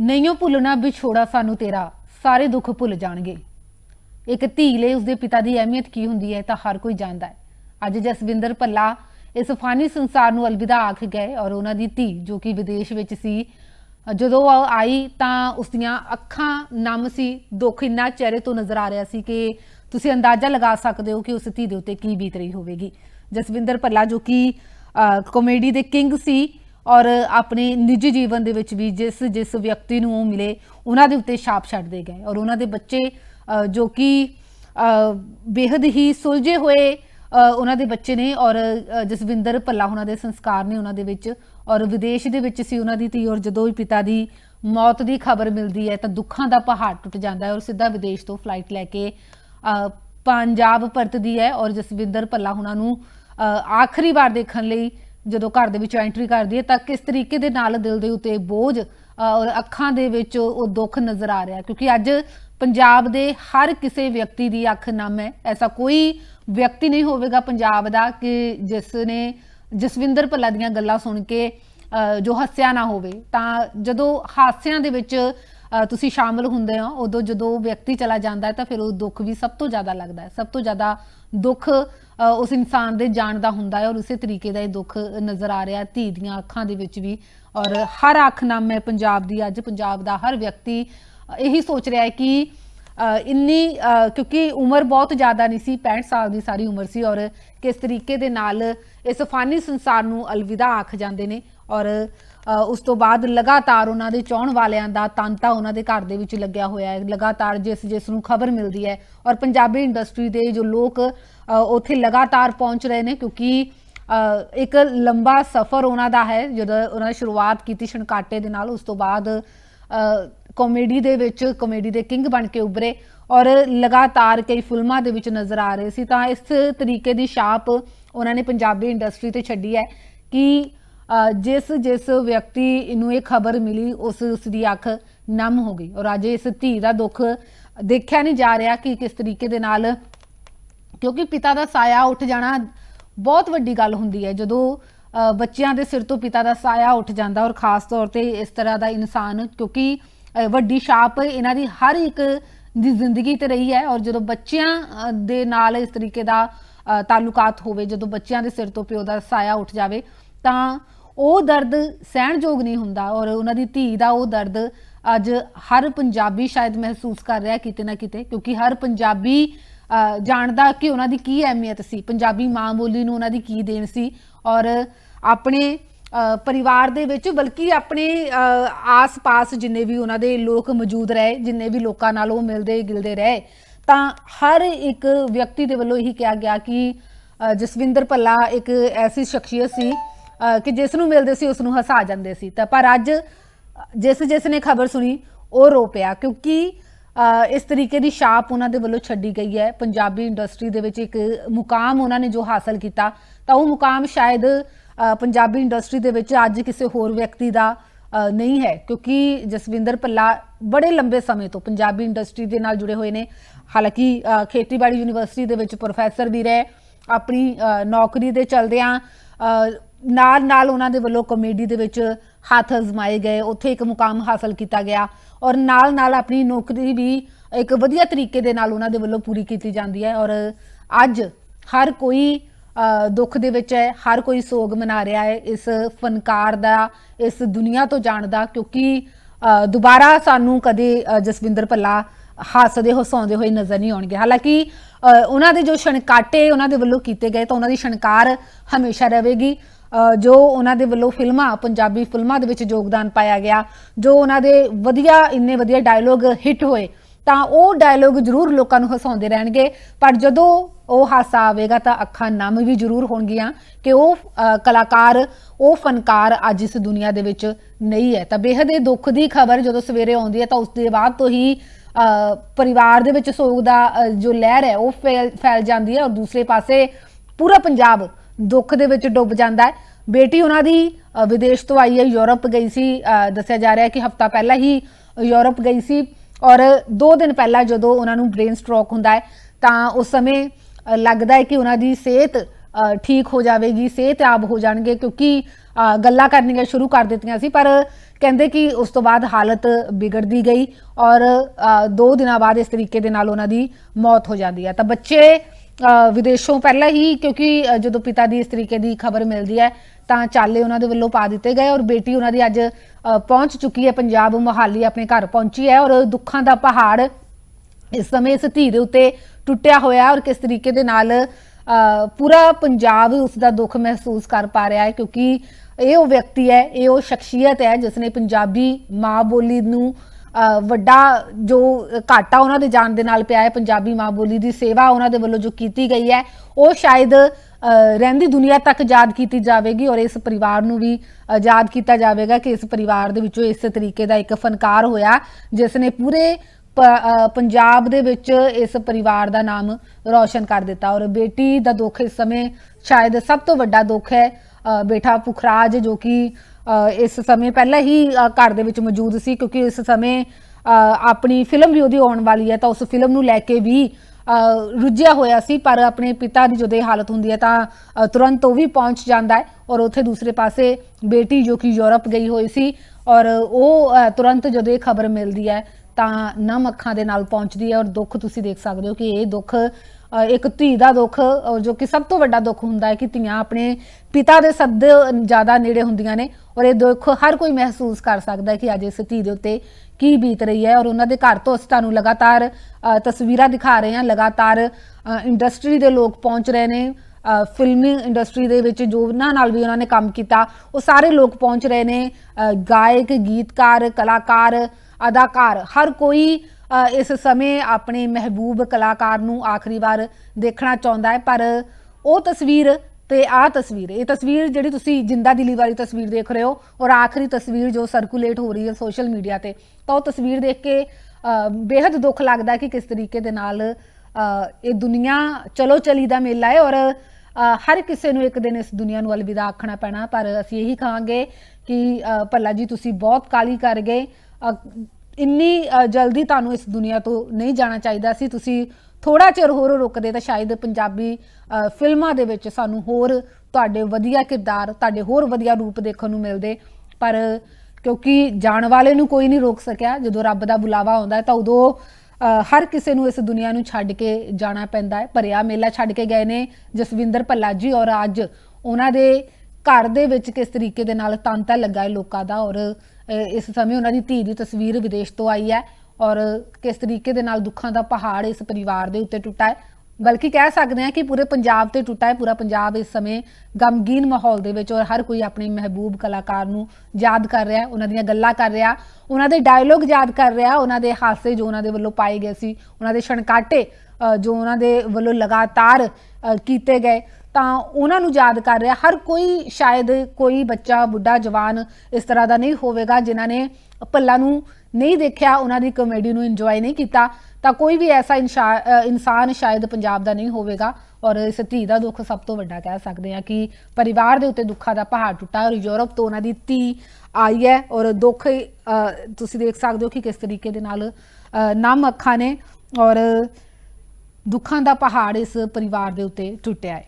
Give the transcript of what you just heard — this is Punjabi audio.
ਨਹੀਂਓ ਭੁੱਲਣਾ ਵਿਛੋੜਾ ਸਾਨੂੰ ਤੇਰਾ, ਸਾਰੇ ਦੁੱਖ ਭੁੱਲ ਜਾਣਗੇ। ਇੱਕ ਧੀ ਲਈ ਉਸਦੇ ਪਿਤਾ ਦੀ ਅਹਿਮੀਅਤ ਕੀ ਹੁੰਦੀ ਹੈ ਤਾਂ ਹਰ ਕੋਈ ਜਾਣਦਾ ਹੈ। ਅੱਜ ਜਸਵਿੰਦਰ ਭੱਲਾ ਇਸ ਫਾਨੀ ਸੰਸਾਰ ਨੂੰ ਅਲਵਿਦਾ ਆਖ ਗਏ ਔਰ ਉਹਨਾਂ ਦੀ ਧੀ, ਜੋ ਕਿ ਵਿਦੇਸ਼ ਵਿੱਚ ਸੀ, ਜਦੋਂ ਉਹ ਆਈ ਤਾਂ ਉਸਦੀਆਂ ਅੱਖਾਂ ਨਮ ਸੀ। ਦੁੱਖ ਇੰਨਾ ਚਿਹਰੇ ਤੋਂ ਨਜ਼ਰ ਆ ਰਿਹਾ ਸੀ ਕਿ ਤੁਸੀਂ ਅੰਦਾਜ਼ਾ ਲਗਾ ਸਕਦੇ ਹੋ ਕਿ ਉਸ ਧੀ ਦੇ ਉੱਤੇ ਕੀ ਬੀਤ ਰਹੀ ਹੋਵੇਗੀ। ਜਸਵਿੰਦਰ ਭੱਲਾ ਜੋ ਕਿ ਕਾਮੇਡੀ ਦੇ ਕਿੰਗ ਸੀ ਔਰ ਆਪਣੇ ਨਿੱਜੀ ਜੀਵਨ ਦੇ ਵਿੱਚ ਵੀ ਜਿਸ ਜਿਸ ਵਿਅਕਤੀ ਨੂੰ ਉਹ ਮਿਲੇ ਉਹਨਾਂ ਦੇ ਉੱਤੇ ਛਾਪ ਛੱਡਦੇ ਗਏ। ਔਰ ਉਹਨਾਂ ਦੇ ਬੱਚੇ ਜੋ ਕਿ ਅ, ਬੇहद ਹੀ ਸੁਲਝੇ ਹੋਏ ਉਹਨਾਂ ਦੇ ਬੱਚੇ ਨੇ ਔਰ ਜਸਵਿੰਦਰ ਭੱਲਾ ਉਹਨਾਂ ਦੇ ਸੰਸਕਾਰ ਨੇ ਉਹਨਾਂ ਦੇ ਵਿੱਚ। ਔਰ ਵਿਦੇਸ਼ ਦੇ ਵਿੱਚ ਸੀ ਉਹਨਾਂ ਦੀ ਧੀ ਔਰ ਜਦੋਂ ਵੀ ਪਿਤਾ ਦੀ ਮੌਤ ਦੀ ਖਬਰ ਮਿਲਦੀ ਹੈ ਤਾਂ ਦੁੱਖਾਂ ਦਾ ਪਹਾੜ ਟੁੱਟ ਜਾਂਦਾ ਹੈ ਔਰ ਸਿੱਧਾ ਵਿਦੇਸ਼ ਤੋਂ ਫਲਾਈਟ ਲੈ ਕੇ ਪੰਜਾਬ ਪਰਤਦੀ ਹੈ। ਔਰ ਜਸਵਿੰਦਰ ਭੱਲਾ ਉਹਨਾਂ ਨੂੰ ਅ, ਆਖਰੀ ਵਾਰ ਦੇਖਣ ਲਈ ਜਦੋਂ ਘਰ ਦੇ ਵਿੱਚ ਐਂਟਰੀ ਕਰਦੀ ਹੈ ਤਾਂ ਕਿਸ ਤਰੀਕੇ ਦੇ ਨਾਲ ਦਿਲ ਦੇ ਉੱਤੇ ਬੋਝ ਔਰ ਅੱਖਾਂ ਦੇ ਵਿੱਚ ਉਹ ਦੁੱਖ ਨਜ਼ਰ ਆ ਰਿਹਾ? ਕਿਉਂਕਿ ਅੱਜ ਪੰਜਾਬ ਦੇ ਹਰ ਕਿਸੇ ਵਿਅਕਤੀ ਦੀ ਅੱਖ ਨਮ ਹੈ। ਐਸਾ ਕੋਈ ਵਿਅਕਤੀ ਨਹੀਂ ਹੋਵੇਗਾ ਪੰਜਾਬ ਦਾ ਕਿ ਜਿਸ ਨੇ ਜਸਵਿੰਦਰ ਭੱਲਾ ਦੀਆਂ ਗੱਲਾਂ ਸੁਣ ਕੇ ਅ, ਜੋ ਹੱਸਿਆ ਨਾ ਹੋਵੇ। ਤਾਂ ਜਦੋਂ ਹਾਸਿਆਂ ਦੇ ਵਿੱਚ ਤੁਸੀਂ ਸ਼ਾਮਲ ਹੁੰਦੇ ਹੋ, ਉਦੋਂ ਜਦੋਂ ਵਿਅਕਤੀ ਚਲਾ ਜਾਂਦਾ ਹੈ ਤਾਂ ਫਿਰ ਉਹ ਦੁੱਖ ਵੀ ਸਭ ਤੋਂ ਜ਼ਿਆਦਾ ਲੱਗਦਾ ਹੈ। ਸਭ ਤੋਂ ਜ਼ਿਆਦਾ ਦੁੱਖ ਉਸ ਇਨਸਾਨ ਦੇ ਜਾਣ ਦਾ ਹੁੰਦਾ ਹੈ ਔਰ ਉਸੇ ਤਰੀਕੇ ਦਾ ਇਹ ਦੁੱਖ ਨਜ਼ਰ ਆ ਰਿਹਾ ਧੀ ਦੀਆਂ ਅੱਖਾਂ ਦੇ ਵਿੱਚ ਵੀ ਔਰ ਹਰ ਅੱਖ ਨਾਮ ਹੈ ਪੰਜਾਬ ਦੀ। ਅੱਜ ਪੰਜਾਬ ਦਾ ਹਰ ਵਿਅਕਤੀ ਇਹੀ ਸੋਚ ਰਿਹਾ ਹੈ ਕਿ ਇੰਨੀ ਕਿਉਂਕਿ ਉਮਰ ਬਹੁਤ ਜ਼ਿਆਦਾ ਨਹੀਂ ਸੀ 65 ਸਾਲ ਦੀ ਸਾਰੀ ਉਮਰ ਸੀ ਔਰ ਕਿਸ ਤਰੀਕੇ ਦੇ ਨਾਲ ਇਸ ਫਾਨੀ ਸੰਸਾਰ ਨੂੰ ਅਲਵਿਦਾ ਆਖ ਜਾਂਦੇ ਨੇ ਔਰ ਉਸ ਤੋਂ ਬਾਅਦ ਲਗਾਤਾਰ ਉਹਨਾਂ ਦੇ ਚਾਹਣ ਵਾਲਿਆਂ ਦਾ ਤਾਂਤਾ ਉਹਨਾਂ ਦੇ ਘਰ ਦੇ ਵਿੱਚ ਲੱਗਿਆ ਹੋਇਆ ਹੈ। ਲਗਾਤਾਰ ਜਿਸ ਜਿਸ ਨੂੰ ਖਬਰ ਮਿਲਦੀ ਹੈ ਔਰ ਪੰਜਾਬੀ ਇੰਡਸਟਰੀ ਦੇ ਜੋ ਲੋਕ ਉੱਥੇ ਲਗਾਤਾਰ ਪਹੁੰਚ ਰਹੇ ਨੇ ਕਿਉਂਕਿ ਇੱਕ ਲੰਬਾ ਸਫ਼ਰ ਉਹਨਾਂ ਦਾ ਹੈ। ਜਦੋਂ ਉਹਨਾਂ ਨੇ ਸ਼ੁਰੂਆਤ ਕੀਤੀ ਛਣਕਾਟੇ ਦੇ ਨਾਲ, ਉਸ ਤੋਂ ਬਾਅਦ ਕਾਮੇਡੀ ਦੇ ਵਿੱਚ ਕਾਮੇਡੀ ਦੇ ਕਿੰਗ ਬਣ ਕੇ ਉੱਭਰੇ ਔਰ ਲਗਾਤਾਰ ਕਈ ਫਿਲਮਾਂ ਦੇ ਵਿੱਚ ਨਜ਼ਰ ਆ ਰਹੇ ਸੀ। ਤਾਂ ਇਸ ਤਰੀਕੇ ਦੀ ਛਾਪ ਉਹਨਾਂ ਨੇ ਪੰਜਾਬੀ ਇੰਡਸਟਰੀ ਤੇ ਛੱਡੀ ਹੈ ਕਿ ਜਿਸ ਜਿਸ ਵਿਅਕਤੀ ਨੂੰ ਇਹ ਖਬਰ ਮਿਲੀ, ਉਸ ਉਸ ਦੀ ਅੱਖ ਨਮ ਹੋ ਗਈ। ਔਰ ਅੱਜ ਇਸ ਧੀ ਦਾ ਦੁੱਖ ਦੇਖਿਆ ਨਹੀਂ ਜਾ ਰਿਹਾ ਕਿ ਕਿਸ ਤਰੀਕੇ ਦੇ ਨਾਲ, ਕਿਉਂਕਿ ਪਿਤਾ ਦਾ ਸਾਇਆ ਉੱਠ ਜਾਣਾ ਬਹੁਤ ਵੱਡੀ ਗੱਲ ਹੁੰਦੀ ਹੈ। ਜਦੋਂ ਬੱਚਿਆਂ ਦੇ ਸਿਰ ਤੋਂ ਪਿਤਾ ਦਾ ਸਾਇਆ ਉੱਠ ਜਾਂਦਾ ਔਰ ਖਾਸ ਤੌਰ ਤੇ ਇਸ ਤਰ੍ਹਾਂ ਦਾ ਇਨਸਾਨ, ਕਿਉਂਕਿ ਵੱਡੀ ਛਾਪ ਇਹਨਾਂ ਦੀ ਹਰ ਇੱਕ ਦੀ ਜ਼ਿੰਦਗੀ ਤੇ ਰਹੀ ਹੈ। ਔਰ ਜਦੋਂ ਬੱਚਿਆਂ ਦੇ ਨਾਲ ਇਸ ਤਰੀਕੇ ਦਾ ਤਾਲੁਕਾਤ ਹੋਵੇ, ਜਦੋਂ ਬੱਚਿਆਂ ਦੇ ਸਿਰ ਤੋਂ ਪਿਓ ਦਾ ਸਾਇਆ ਉੱਠ ਜਾਵੇ, ਤਾਂ ਉਹ ਦਰਦ ਸਹਿਣਯੋਗ ਨਹੀਂ ਹੁੰਦਾ ਔਰ ਉਹਨਾਂ ਦੀ ਧੀ ਦਾ ਉਹ ਦਰਦ ਅੱਜ ਹਰ ਪੰਜਾਬੀ ਸ਼ਾਇਦ ਮਹਿਸੂਸ ਕਰ ਰਿਹਾ ਕਿਤੇ ਨਾ ਕਿਤੇ, ਕਿਉਂਕਿ ਹਰ ਪੰਜਾਬੀ ਜਾਣਦਾ ਕਿ ਉਹਨਾਂ ਦੀ ਕੀ ਅਹਿਮੀਅਤ ਸੀ, ਪੰਜਾਬੀ ਮਾਂ ਬੋਲੀ ਨੂੰ ਉਹਨਾਂ ਦੀ ਕੀ ਦੇਣ ਸੀ ਔਰ ਆਪਣੇ ਪਰਿਵਾਰ ਦੇ ਵਿੱਚ ਬਲਕਿ ਆਪਣੇ ਆਸ-ਪਾਸ ਜਿੰਨੇ ਵੀ ਉਹਨਾਂ ਦੇ ਲੋਕ ਮੌਜੂਦ ਰਹੇ, ਜਿੰਨੇ ਵੀ ਲੋਕਾਂ ਨਾਲ ਉਹ ਮਿਲਦੇ ਗਿਲਦੇ ਰਹੇ, ਤਾਂ ਹਰ ਇੱਕ ਵਿਅਕਤੀ ਦੇ ਵੱਲੋਂ ਇਹੀ ਕਿਹਾ ਗਿਆ ਕਿ ਜਸਵਿੰਦਰ ਭੱਲਾ ਇੱਕ ਐਸੀ ਸ਼ਖਸੀਅਤ ਸੀ ਕਿ ਜਿਸ ਨੂੰ ਮਿਲਦੇ ਸੀ, ਉਸ ਨੂੰ ਹਸਾ ਜਾਂਦੇ ਸੀ। ਤਾਂ ਪਰ ਅੱਜ, ਜਿਸ ਜਿਸ ਨੇ ਖਬਰ ਸੁਣੀ, ਉਹ ਰੋ ਪਿਆ। ਕਿਉਂਕਿ ਇਸ ਤਰੀਕੇ ਦੀ ਛਾਪ ਉਹਨਾਂ ਦੇ ਵੱਲੋਂ ਛੱਡੀ ਗਈ ਹੈ। ਪੰਜਾਬੀ ਇੰਡਸਟਰੀ ਦੇ ਵਿੱਚ ਇੱਕ ਮੁਕਾਮ ਉਹਨਾਂ ਨੇ ਜੋ ਹਾਸਲ ਕੀਤਾ, ਤਾਂ ਉਹ ਮੁਕਾਮ ਸ਼ਾਇਦ ਪੰਜਾਬੀ ਇੰਡਸਟਰੀ ਦੇ ਵਿੱਚ ਅੱਜ ਕਿਸੇ ਹੋਰ ਵਿਅਕਤੀ ਦਾ ਨਹੀਂ ਹੈ। ਕਿਉਂਕਿ ਜਸਵਿੰਦਰ ਭੱਲਾ ਬੜੇ ਲੰਬੇ ਸਮੇਂ ਤੋਂ ਪੰਜਾਬੀ ਇੰਡਸਟਰੀ ਦੇ ਨਾਲ ਜੁੜੇ ਹੋਏ ਨੇ। ਹਾਲਾਂਕਿ ਖੇਤੀਬਾੜੀ ਯੂਨੀਵਰਸਿਟੀ ਦੇ ਵਿੱਚ ਪ੍ਰੋਫੈਸਰ ਵੀ ਰਹੇ, ਆਪਣੀ ਨੌਕਰੀ ਦੇ ਚਲਦਿਆਂ ਨਾਲ ਨਾਲ ਉਹਨਾਂ ਦੇ ਵੱਲੋਂ ਕਮੇਡੀ ਦੇ ਵਿੱਚ ਹੱਥ ਅਜ਼ਮਾਏ ਗਏ, ਉੱਥੇ ਇੱਕ ਮੁਕਾਮ ਹਾਸਲ ਕੀਤਾ ਗਿਆ ਔਰ ਨਾਲ ਨਾਲ ਆਪਣੀ ਨੌਕਰੀ ਵੀ ਇੱਕ ਵਧੀਆ ਤਰੀਕੇ ਦੇ ਨਾਲ ਉਹਨਾਂ ਦੇ ਵੱਲੋਂ ਪੂਰੀ ਕੀਤੀ ਜਾਂਦੀ ਹੈ ਔਰ ਅੱਜ ਹਰ ਕੋਈ ਦੁੱਖ ਦੇ ਵਿੱਚ ਹੈ, ਹਰ ਕੋਈ ਸੋਗ ਮਨਾ ਰਿਹਾ ਹੈ ਇਸ ਫਨਕਾਰ ਦਾ, ਇਸ ਦੁਨੀਆ ਤੋਂ ਜਾਣਦਾ ਕਿਉਂਕਿ ਦੁਬਾਰਾ ਸਾਨੂੰ ਕਦੇ ਜਸਵਿੰਦਰ ਭੱਲਾ ਹੱਸਦੇ ਹਸਾਉਂਦੇ ਹੋਏ ਨਜ਼ਰ ਨਹੀਂ ਆਉਣਗੇ। ਹਾਲਾਂਕਿ ਉਹਨਾਂ ਦੇ ਜੋ ਛਣਕਾਟੇ ਉਹਨਾਂ ਦੇ ਵੱਲੋਂ ਕੀਤੇ ਗਏ ਤਾਂ ਉਹਨਾਂ ਦੀ ਛਣਕਾਰ ਹਮੇਸ਼ਾ ਰਹੇਗੀ। ਜੋ ਉਹਨਾਂ ਦੇ ਵੱਲੋਂ ਫਿਲਮਾਂ, ਪੰਜਾਬੀ ਫਿਲਮਾਂ ਦੇ ਵਿੱਚ ਯੋਗਦਾਨ ਪਾਇਆ ਗਿਆ, ਜੋ ਉਹਨਾਂ ਦੇ ਵਧੀਆ, ਇੰਨੇ ਵਧੀਆ ਡਾਇਲੋਗ ਹਿੱਟ ਹੋਏ, ਤਾਂ ਉਹ ਡਾਇਲੋਗ ਜ਼ਰੂਰ ਲੋਕਾਂ ਨੂੰ ਹਸਾਉਂਦੇ ਰਹਿਣਗੇ। ਪਰ ਜਦੋਂ ਉਹ ਹਾਸਾ ਆਵੇਗਾ, ਤਾਂ ਅੱਖਾਂ ਨਮ ਵੀ ਜ਼ਰੂਰ ਹੋਣਗੀਆਂ ਕਿ ਉਹ ਕਲਾਕਾਰ, ਉਹ ਫਨਕਾਰ ਅੱਜ ਇਸ ਦੁਨੀਆ ਦੇ ਵਿੱਚ ਨਹੀਂ ਹੈ। ਤਾਂ ਬੇਹੱਦ ਇਹ ਦੁੱਖ ਦੀ ਖਬਰ ਜਦੋਂ ਸਵੇਰੇ ਆਉਂਦੀ ਹੈ, ਤਾਂ ਉਸ ਦੇ ਬਾਅਦ ਤੋਂ ਹੀ ਪਰਿਵਾਰ ਦੇ ਵਿੱਚ ਸੋਗ ਦਾ ਜੋ ਲਹਿਰ ਹੈ, ਉਹ ਫੈਲ ਫੈਲ ਜਾਂਦੀ ਹੈ ਔਰ ਦੂਸਰੇ ਪਾਸੇ ਪੂਰਾ ਪੰਜਾਬ ਦੁੱਖ ਦੇ ਵਿੱਚ ਡੁੱਬ ਜਾਂਦਾ ਹੈ। ਬੇਟੀ ਉਹਨਾਂ ਦੀ ਵਿਦੇਸ਼ ਤੋਂ ਆਈ ਹੈ ਯੂਰਪ ਗਈ ਸੀ। ਦੱਸਿਆ ਜਾ ਰਿਹਾ ਹੈ ਕਿ ਹਫਤਾ ਪਹਿਲਾਂ ਹੀ ਯੂਰਪ ਗਈ ਸੀ ਔਰ 2 ਦਿਨ ਪਹਿਲਾਂ ਜਦੋਂ ਉਹਨਾਂ ਨੂੰ ਬ੍ਰੇਨ ਸਟ੍ਰੋਕ ਹੁੰਦਾ ਹੈ ਤਾਂ ਉਸ ਸਮੇਂ ਲੱਗਦਾ ਹੈ ਕਿ ਉਹਨਾਂ ਦੀ ਸਿਹਤ ਠੀਕ ਹੋ ਜਾਵੇਗੀ ਸਿਹਤਯਾਬ ਹੋ ਜਾਣਗੇ ਕਿਉਂਕਿ ਗੱਲਾਂ ਕਰਨੀਆਂ ਸ਼ੁਰੂ ਕਰ ਦਿੱਤੀਆਂ ਸੀ। ਪਰ ਕਹਿੰਦੇ ਕਿ ਉਸ ਤੋਂ ਬਾਅਦ ਹਾਲਤ ਵਿਗੜਦੀ ਗਈ ਔਰ ਅ, ਦੋ ਦਿਨਾਂ ਬਾਅਦ ਇਸ ਤਰੀਕੇ ਦੇ ਨਾਲ ਉਹਨਾਂ ਦੀ ਮੌਤ ਹੋ ਜਾਂਦੀ ਹੈ। ਤਾਂ ਬੱਚੇ ਵਿਦੇਸ਼ੋਂ ਪਹਿਲਾਂ ਹੀ, ਕਿਉਂਕਿ ਜਦੋਂ ਪਿਤਾ ਦੀ ਇਸ ਤਰੀਕੇ ਦੀ ਖਬਰ ਮਿਲਦੀ ਹੈ, ਤਾਂ ਚਾਲੇ ਉਹਨਾਂ ਦੇ ਵੱਲੋਂ ਪਾ ਦਿੱਤੇ ਗਏ ਔਰ ਬੇਟੀ ਉਹਨਾਂ ਦੀ ਅੱਜ ਪਹੁੰਚ ਚੁੱਕੀ ਹੈ ਪੰਜਾਬ ਮੋਹਾਲੀ, ਆਪਣੇ ਘਰ ਪਹੁੰਚੀ ਹੈ ਔਰ ਦੁੱਖਾਂ ਦਾ ਪਹਾੜ ਇਸ ਸਮੇਂ ਇਸ ਧੀ ਦੇ ਉੱਤੇ ਟੁੱਟਿਆ ਹੋਇਆ ਔਰ ਕਿਸ ਤਰੀਕੇ ਦੇ ਨਾਲ ਪੂਰਾ ਪੰਜਾਬ ਉਸ ਦਾ ਦੁੱਖ ਮਹਿਸੂਸ ਕਰ ਪਾ ਰਿਹਾ ਹੈ, ਕਿਉਂਕਿ ਇਹ ਉਹ ਵਿਅਕਤੀ ਹੈ, ਇਹ ਉਹ ਸ਼ਖਸੀਅਤ ਹੈ ਜਿਸ ਨੇ ਪੰਜਾਬੀ ਮਾਂ ਬੋਲੀ ਨੂੰ ਵੱਡਾ ਜੋ ਘਾਟਾ ਉਹਨਾਂ ਦੇ ਜਾਣ ਦੇ ਨਾਲ ਪਿਆ ਹੈ ਪੰਜਾਬੀ ਮਾਂ ਬੋਲੀ ਦੀ ਸੇਵਾ ਉਹਨਾਂ ਦੇ ਵੱਲੋਂ ਜੋ ਕੀਤੀ ਗਈ ਹੈ ਉਹ ਸ਼ਾਇਦ ਰਹਿੰਦੀ ਦੁਨੀਆ ਤੱਕ ਯਾਦ ਕੀਤੀ ਜਾਵੇਗੀ ਔਰ ਇਸ ਪਰਿਵਾਰ ਨੂੰ ਵੀ ਅ, ਯਾਦ ਕੀਤਾ ਜਾਵੇਗਾ ਕਿ ਇਸ ਪਰਿਵਾਰ ਦੇ ਵਿੱਚੋਂ ਇਸ ਤਰੀਕੇ ਦਾ ਇੱਕ ਫਨਕਾਰ ਹੋਇਆ ਜਿਸ ਨੇ ਪੂਰੇ ਪੰਜਾਬ ਦੇ ਵਿੱਚ ਇਸ ਪਰਿਵਾਰ ਦਾ ਨਾਮ ਰੌਸ਼ਨ ਕਰ ਦਿੱਤਾ ਔਰ ਬੇਟੀ ਦਾ ਦੁੱਖ ਇਸ ਸਮੇਂ ਸ਼ਾਇਦ ਸਭ ਤੋਂ ਵੱਡਾ ਦੁੱਖ ਹੈ ਬੇਟਾ ਪੁਖਰਾਜ ਜੋ ਕਿ ਇਸ ਸਮੇਂ ਪਹਿਲਾਂ ਹੀ ਘਰ ਦੇ ਵਿੱਚ ਮੌਜੂਦ ਸੀ ਕਿਉਂਕਿ ਇਸ ਸਮੇਂ ਆਪਣੀ ਫਿਲਮ ਵੀ ਉਹਦੀ ਆਉਣ ਵਾਲੀ ਹੈ ਤਾਂ ਉਸ ਫਿਲਮ ਨੂੰ ਲੈ ਕੇ ਵੀ ਰੁੱਝਿਆ ਹੋਇਆ ਸੀ ਪਰ ਆਪਣੇ ਪਿਤਾ ਦੀ ਜਦੋਂ ਇਹ ਹਾਲਤ ਹੁੰਦੀ ਹੈ ਤਾਂ ਤੁਰੰਤ ਉਹ ਵੀ ਪਹੁੰਚ ਜਾਂਦਾ ਹੈ ਔਰ ਉੱਥੇ ਦੂਸਰੇ ਪਾਸੇ ਬੇਟੀ ਜੋ ਕਿ ਯੂਰਪ ਗਈ ਹੋਈ ਸੀ ਔਰ ਉਹ ਤੁਰੰਤ ਜਦੋਂ ਇਹ ਖਬਰ ਮਿਲਦੀ ਹੈ ਤਾਂ ਨਮ ਅੱਖਾਂ ਦੇ ਨਾਲ ਪਹੁੰਚਦੀ ਹੈ ਔਰ ਦੁੱਖ ਤੁਸੀਂ ਦੇਖ ਸਕਦੇ ਹੋ ਕਿ ਇਹ ਦੁੱਖ ਇੱਕ ਧੀ ਦਾ ਦੁੱਖ ਅ, ਜੋ ਕਿ ਸਭ ਤੋਂ ਵੱਡਾ ਦੁੱਖ ਹੁੰਦਾ ਹੈ ਕਿ ਧੀਆਂ ਆਪਣੇ ਪਿਤਾ ਦੇ ਸੱਦ ਜ਼ਿਆਦਾ ਨੇੜੇ ਹੁੰਦੀਆਂ ਨੇ ਔਰ ਇਹ ਦੁੱਖ ਹਰ ਕੋਈ ਮਹਿਸੂਸ ਕਰ ਸਕਦਾ ਹੈ ਕਿ ਅੱਜ ਇਸ ਧੀ ਦੇ ਉੱਤੇ ਕੀ ਬੀਤ ਰਹੀ ਹੈ ਔਰ ਉਹਨਾਂ ਦੇ ਘਰ ਤੋਂ ਅਸੀਂ ਤੁਹਾਨੂੰ ਲਗਾਤਾਰ ਤਸਵੀਰਾਂ ਦਿਖਾ ਰਹੇ ਹਾਂ ਲਗਾਤਾਰ ਇੰਡਸਟਰੀ ਦੇ ਲੋਕ ਪਹੁੰਚ ਰਹੇ ਨੇ ਫਿਲਮੀ ਇੰਡਸਟਰੀ ਦੇ ਵਿੱਚ ਜੋ ਉਹਨਾਂ ਨਾਲ ਵੀ ਉਹਨਾਂ ਨੇ ਕੰਮ ਕੀਤਾ ਉਹ ਸਾਰੇ ਲੋਕ ਪਹੁੰਚ ਰਹੇ ਨੇ ਗਾਇਕ ਗੀਤਕਾਰ ਕਲਾਕਾਰ ਅਦਾਕਾਰ ਹਰ ਕੋਈ ਇਸ ਸਮੇਂ ਆਪਣੇ ਮਹਿਬੂਬ ਕਲਾਕਾਰ ਨੂੰ ਆਖਰੀ ਵਾਰ ਦੇਖਣਾ ਚਾਹੁੰਦਾ ਹੈ ਪਰ ਉਹ ਤਸਵੀਰ ਤੇ ਆਹ ਤਸਵੀਰ ਇਹ ਤਸਵੀਰ ਜਿਹੜੀ ਤੁਸੀਂ ਜਿੰਦਾ ਦਿਲੀ ਵਾਲੀ ਤਸਵੀਰ ਦੇਖ ਰਹੇ ਹੋ ਔਰ ਆਖਰੀ ਤਸਵੀਰ ਜੋ ਸਰਕੂਲੇਟ ਹੋ ਰਹੀ ਹੈ ਸੋਸ਼ਲ ਮੀਡੀਆ ਤੇ ਤਾਂ ਉਹ ਤਸਵੀਰ ਦੇਖ ਕੇ ਅ, ਬੇहद ਦੁੱਖ ਲੱਗਦਾ ਕਿ ਕਿਸ ਤਰੀਕੇ ਦੇ ਨਾਲ ਇਹ ਦੁਨੀਆ ਚਲੋ ਚਲੀ ਦਾ ਮੇਲਾ ਹੈ ਔਰ ਹਰ ਕਿਸੇ ਨੂੰ ਇੱਕ ਦਿਨ ਇਸ ਦੁਨੀਆ ਨੂੰ ਅਲਵਿਦਾ ਆਖਣਾ ਪੈਣਾ ਪਰ ਅਸੀਂ ਇਹੀ ਕਹਾਂਗੇ ਕਿ ਭੱਲਾ ਜੀ ਤੁਸੀਂ ਬਹੁਤ ਕਾਲੀ ਕਰ ਗਏ ਇੰਨੀ ਜਲਦੀ ਤੁਹਾਨੂੰ ਇਸ ਦੁਨੀਆ ਤੋਂ ਨਹੀਂ ਜਾਣਾ ਚਾਹੀਦਾ ਸੀ। ਤੁਸੀਂ ਥੋੜਾ ਚਿਰ ਹੋਰ ਰੁਕਦੇ ਤਾਂ ਸ਼ਾਇਦ ਪੰਜਾਬੀ ਫਿਲਮਾਂ ਦੇ ਵਿੱਚ ਸਾਨੂੰ ਹੋਰ ਤੁਹਾਡੇ ਵਧੀਆ ਕਿਰਦਾਰ, ਤੁਹਾਡੇ ਹੋਰ ਵਧੀਆ ਰੂਪ ਦੇਖਣ ਨੂੰ ਮਿਲਦੇ। ਪਰ ਕਿਉਂਕਿ ਜਾਣ ਵਾਲੇ ਨੂੰ ਕੋਈ ਨਹੀਂ ਰੋਕ ਸਕਿਆ। ਜਦੋਂ ਰੱਬ ਦਾ ਬੁਲਾਵਾ ਆਉਂਦਾ ਤਾਂ ਉਦੋਂ ਹਰ ਕਿਸੇ ਨੂੰ ਇਸ ਦੁਨੀਆ ਨੂੰ ਛੱਡ ਕੇ ਜਾਣਾ ਪੈਂਦਾ ਹੈ। ਭਰਿਆ ਮੇਲਾ ਛੱਡ ਕੇ ਗਏ ਨੇ ਜਸਵਿੰਦਰ ਭੱਲਾ ਜੀ ਔਰ ਅੱਜ ਉਹਨਾਂ ਦੇ ਘਰ ਦੇ ਵਿੱਚ ਕਿਸ ਤਰੀਕੇ ਦੇ ਨਾਲ ਤਾਂਤਾ ਲੱਗਾ ਹੈ ਲੋਕਾਂ ਦਾ ਔਰ ਇਸ ਸਮੇਂ ਉਹਨਾਂ ਦੀ ਧੀ ਦੀ ਤਸਵੀਰ ਵਿਦੇਸ਼ ਤੋਂ ਆਈ ਹੈ ਔਰ ਕਿਸ ਤਰੀਕੇ ਦੇ ਨਾਲ ਦੁੱਖਾਂ ਦਾ ਪਹਾੜ ਇਸ ਪਰਿਵਾਰ ਦੇ ਉੱਤੇ ਟੁੱਟਾ ਹੈ। ਬਲਕਿ ਕਹਿ ਸਕਦੇ ਹਾਂ ਕਿ ਪੂਰੇ ਪੰਜਾਬ ਤੇ ਟੁੱਟਾ ਹੈ, ਪੂਰਾ ਪੰਜਾਬ ਇਸ ਸਮੇਂ ਗਮਗੀਨ ਮਾਹੌਲ ਦੇ ਵਿੱਚ ਔਰ ਹਰ ਕੋਈ ਆਪਣੇ ਮਹਿਬੂਬ ਕਲਾਕਾਰ ਨੂੰ ਯਾਦ ਕਰ ਰਿਹਾ ਉਹਨਾਂ ਦੀਆਂ ਗੱਲਾਂ ਕਰ ਰਿਹਾ ਉਹਨਾਂ ਦੇ ਡਾਇਲੋਗ ਯਾਦ ਕਰ ਰਿਹਾ ਉਹਨਾਂ ਦੇ ਹਾਸੇ ਜੋ ਉਹਨਾਂ ਦੇ ਵੱਲੋਂ ਪਾਏ ਗਏ ਸੀ, ਉਹਨਾਂ ਦੇ ਛਣਕਾਟੇ ਜੋ ਉਹਨਾਂ ਦੇ ਵੱਲੋਂ ਲਗਾਤਾਰ ਕੀਤੇ ਗਏ। ਤਾਂ ਉਹਨਾਂ ਨੂੰ ਯਾਦ ਕਰ ਰਿਹਾ। ਹਰ ਕੋਈ ਸ਼ਾਇਦ ਕੋਈ ਬੱਚਾ ਬੁੱਢਾ ਜਵਾਨ ਇਸ ਤਰ੍ਹਾਂ ਦਾ ਨਹੀਂ ਹੋਵੇਗਾ ਜਿਨ੍ਹਾਂ ਨੇ ਭੱਲਾ ਨੂੰ ਨਹੀਂ ਦੇਖਿਆ ਉਹਨਾਂ ਦੀ ਕਮੇਡੀ ਨੂੰ ਇੰਜੋਏ ਨਹੀਂ ਕੀਤਾ। ਤਾਂ ਕੋਈ ਵੀ ਐਸਾ ਇਨਸ਼ਾ- ਇਨਸਾਨ ਸ਼ਾਇਦ ਪੰਜਾਬ ਦਾ ਨਹੀਂ ਹੋਵੇਗਾ ਔਰ ਇਸ ਧੀ ਦਾ ਦੁੱਖ ਸਭ ਤੋਂ ਵੱਡਾ ਕਹਿ ਸਕਦੇ ਹਾਂ ਕਿ ਪਰਿਵਾਰ ਦੇ ਉੱਤੇ ਦੁੱਖਾਂ ਦਾ ਪਹਾੜ ਟੁੱਟਾ ਔਰ ਯੂਰਪ ਤੋਂ ਉਹਨਾਂ ਦੀ ਧੀ ਆਈ ਹੈ ਔਰ ਦੁੱਖ ਤੁਸੀਂ ਦੇਖ ਸਕਦੇ ਹੋ ਕਿ ਕਿਸ ਤਰੀਕੇ ਦੇ ਨਾਲ ਅ, ਨਮ ਅੱਖਾਂ ਨੇ ਔਰ ਦੁੱਖਾਂ ਦਾ ਪਹਾੜ ਇਸ ਪਰਿਵਾਰ ਦੇ ਉੱਤੇ ਟੁੱਟਿਆ ਹੈ।